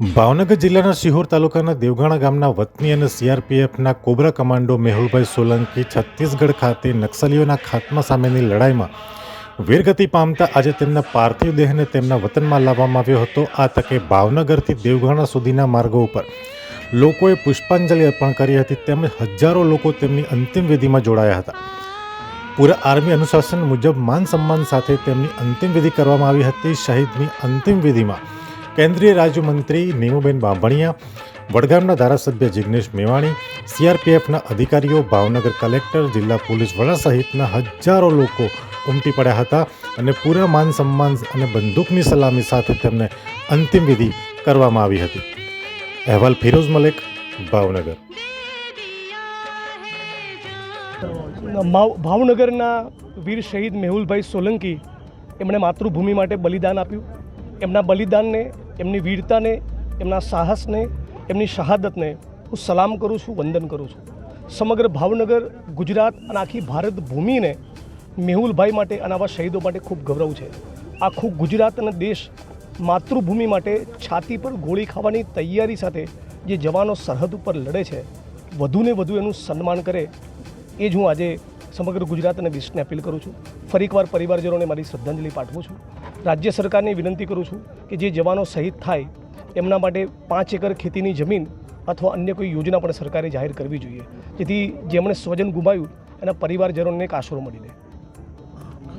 ભાવનગર જિલ્લાના શિહોર તાલુકાના દેવગાણા ગામના વતની અને સીઆરપીએફના કોબરા કમાન્ડો મેહુલભાઈ સોલંકી છત્તીસગઢ ખાતે નક્સલીઓના ખાત્મા સામેની લડાઈમાં વીરગતિ પામતા આજે તેમના પાર્થિવ દેહને તેમના વતનમાં લાવવામાં આવ્યો હતો. આ તકે ભાવનગરથી દેવગાણા સુધીના માર્ગો ઉપર લોકોએ પુષ્પાંજલિ અર્પણ કરી હતી. તેમજ હજારો લોકો તેમની અંતિમ વિધિમાં જોડાયા હતા. પૂરા આર્મી અનુશાસન મુજબ માન સન્માન સાથે તેમની અંતિમ વિધિ કરવામાં આવી હતી. શહીદની અંતિમ વિધિમાં કેન્દ્રીય રાજ્યમંત્રી નીમુબેન બાંભણિયા, વડગામના ધારાસભ્ય જિગ્નેશ મેવાણી, સીઆરપીએફના અધિકારીઓ, ભાવનગર કલેક્ટર, જિલ્લા પોલીસ વડા સહિતના હજારો લોકો ઉમટી પડ્યા હતા અને પૂરા માન સન્માન અને બંદૂકની સલામી સાથે તેમને અંતિમ વિધિ કરવામાં આવી હતી. અહેવાલ ફિરોઝ મલેક, ભાવનગર. ભાવનગરના વીર શહીદ મેહુલભાઈ સોલંકી એમણે માતૃભૂમિ માટે બલિદાન આપ્યું. એમના બલિદાનને એમની વીરતાને, એમના સાહસને, એમની શહાદતને હું સલામ કરું છું, વંદન કરું છું. સમગ્ર ભાવનગર, ગુજરાત અને આખી ભારત ભૂમિને મેહુલભાઈ માટે અને આવા શહીદો માટે ખૂબ ગૌરવ છે. આખું ગુજરાત અને દેશ માતૃભૂમિ માટે છાતી પર ગોળી ખાવાની તૈયારી સાથે જે જવાનો સરહદ ઉપર લડે છે, વધુને વધુ એનું સન્માન કરે, એ જ હું આજે સમગ્ર ગુજરાત અને દેશને અપીલ કરું છું. ફરી એકવાર પરિવારજનોને મારી શ્રદ્ધાંજલિ પાઠવું છું. રાજ્ય સરકારને વિનંતી કરું છું કે જે જવાનો શહીદ થાય, એમના માટે પાંચ એકર ખેતીની જમીન અથવા અન્ય કોઈ યોજના પણ સરકારે જાહેર કરવી જોઈએ. જેથી જેમણે સ્વજન ગુમાવ્યું, એના પરિવારજનોને એક આશરો મળી રહે.